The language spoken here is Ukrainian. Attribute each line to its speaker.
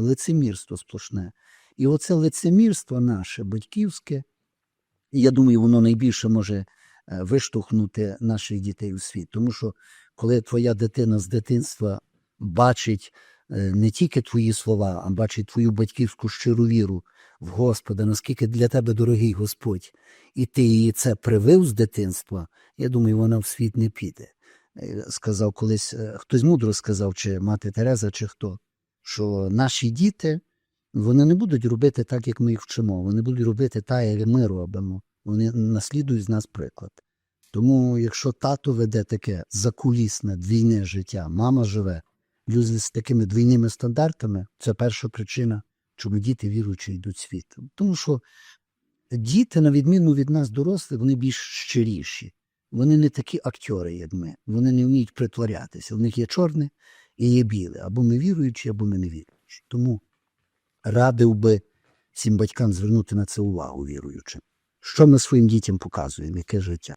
Speaker 1: лицемірство сплошне. І оце лицемірство наше батьківське, я думаю, воно найбільше може е, виштовхнути наших дітей у світ. Тому що коли твоя дитина з дитинства бачить е, не тільки твої слова, а бачить твою батьківську щиру віру в Господа, наскільки для тебе дорогий Господь, і ти її це привив з дитинства, я думаю, вона в світ не піде. Е, Сказав колись, хтось мудро сказав, чи мати Тереза, чи хто, що наші діти вони не будуть робити так, як ми їх вчимо. Вони будуть робити так, як ми робимо. Вони наслідують з нас приклад. Тому, якщо тато веде таке закулісне двійне життя, мама живе люди з такими двійними стандартами, це перша причина, чому діти віруючи йдуть світом. Тому що діти, на відміну від нас, дорослих, вони більш щиріші. Вони не такі актори, як ми. Вони не вміють притворятися. У них є чорне і є біле. Або ми віруючі, або ми не віруючі. Тому радив би всім батькам звернути на це увагу віруючим. Що ми своїм дітям показуємо, яке життя?